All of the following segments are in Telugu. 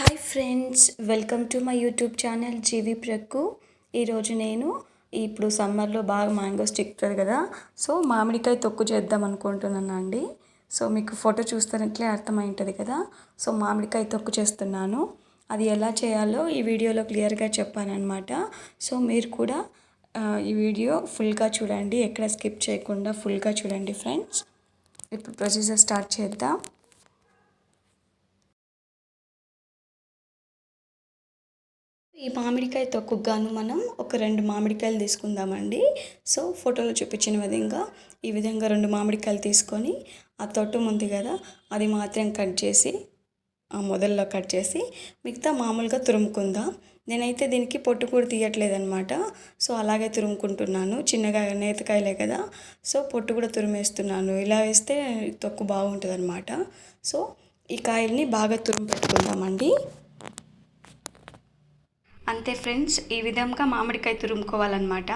Hi friends welcome to my YouTube channel జీవి ప్రక్కు. ఈరోజు నేను ఇప్పుడు సమ్మర్లో బాగా మ్యాంగోస్ చిక్కుతుంది కదా సో మామిడికాయ తొక్కు చేద్దాం అనుకుంటున్నాను అండి సో మీకు ఫోటో చూస్తున్నట్లే అర్థమైంటుంది కదా. సో మామిడికాయ తొక్కు చేస్తున్నాను. అది ఎలా చేయాలో ఈ వీడియోలో క్లియర్గా చెప్పానమాట సో మీరు కూడా ఈ వీడియో ఫుల్గా చూడండి. ఎక్కడ స్కిప్ చేయకుండా ఫుల్గా చూడండి ఫ్రెండ్స్. ఇప్పుడు ప్రొసీజర్ స్టార్ట్ చేద్దాం. ఈ మామిడికాయ తొక్కుగాను మనం ఒక రెండు మామిడికాయలు తీసుకుందామండి. సో ఫోటోలో చూపించిన విధంగా ఈ విధంగా రెండు మామిడికాయలు తీసుకొని ఆ తొట్టు ఉంది కదా అది మాత్రం కట్ చేసి ఆ మొదల్లో కట్ చేసి మిగతా మామూలుగా తురుముకుందాం. నేనైతే దీనికి పొట్టు కూడా తీయట్లేదనమాట సో అలాగే తురుముకుంటున్నాను. చిన్నగా నేతకాయలే కదా. సో పొట్టు కూడా తురిమేస్తున్నాను. ఇలా వేస్తే తొక్కు బాగుంటుంది అనమాట సో ఈ కాయల్ని బాగా తురుము పెట్టుకుందామండి. అంతే ఫ్రెండ్స్ ఈ విధంగా మామిడికాయ తురుముకోవాలన్నమాట.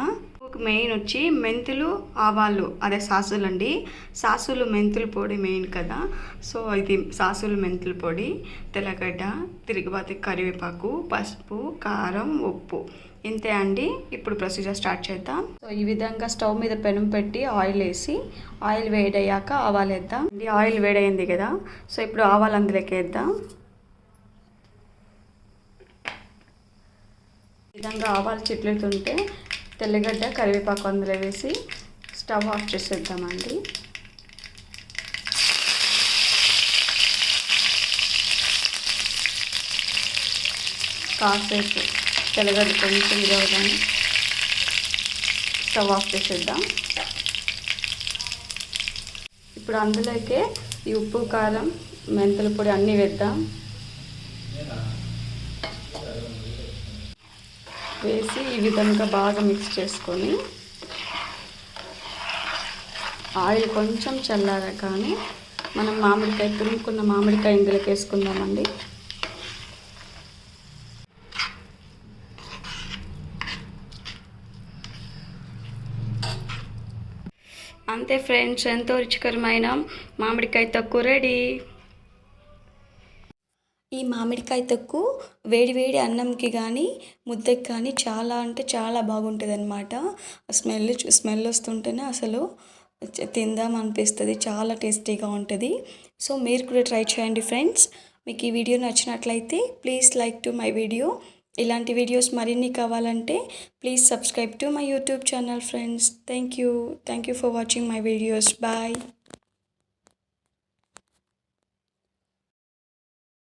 మెయిన్ వచ్చి మెంతులు ఆవాలు అదే సాసులు అండి. సాసులు మెంతుల పొడి మెయిన్ కదా. సో ఇది సాసులు మెంతుల పొడి తెల్లగడ్డ తిరుగుబాతి కరివేపాకు పసుపు కారం ఉప్పు. ఇంతే అండి. ఇప్పుడు ప్రొసీజర్ స్టార్ట్ చేద్దాం. సో ఈ విధంగా స్టవ్ మీద పెనం పెట్టి ఆయిల్ వేసి ఆయిల్ వేడయ్యాక ఆవాలు వేద్దాం ఆయిల్ వేడైంది కదా. సో ఇప్పుడు ఆవాలు అందులోకి వేద్దాం. విధంగా ఆవాలు చిట్లుతుంటే తెల్లగడ్డ కరివేపాకు అందులో వేసి స్టవ్ ఆఫ్ చేసేద్దామండి. కాసేపు తెల్లగడ్డ కొంచెం ఇదవగానే స్టవ్ ఆఫ్ చేసేద్దాం. ఇప్పుడు అందులోకే ఈ ఉప్పు కారం మెంతుల పొడి అన్నీ వేద్దాం. వేసి ఈ విధంగా బాగా మిక్స్ చేసుకొని ఆయిల్ కొంచెం చల్లారా కానీ మనం మామిడికాయ తురుముకున్న మామిడికాయ ఇందులోకి వేసుకుందామండి. అంతే ఫ్రెండ్స్ ఎంతో రుచికరమైన మామిడికాయతో కూర రెడీ. ఈ మామిడికాయ తొక్కు వేడి వేడి అన్నంకి కానీ ముద్దకి కానీ చాలా అంటే చాలా బాగుంటుంది అనమాట స్మెల్ స్మెల్ వస్తుంటేనే అసలు తిందాం అనిపిస్తుంది. చాలా టేస్టీగా ఉంటుంది. సో మీరు కూడా ట్రై చేయండి ఫ్రెండ్స్. మీకు ఈ వీడియో నచ్చినట్లయితే please like to my video. ఇలాంటి వీడియోస్ మరిన్ని కావాలంటే please subscribe to my YouTube channel friends. Thank you thank you for watching my videos. Bye.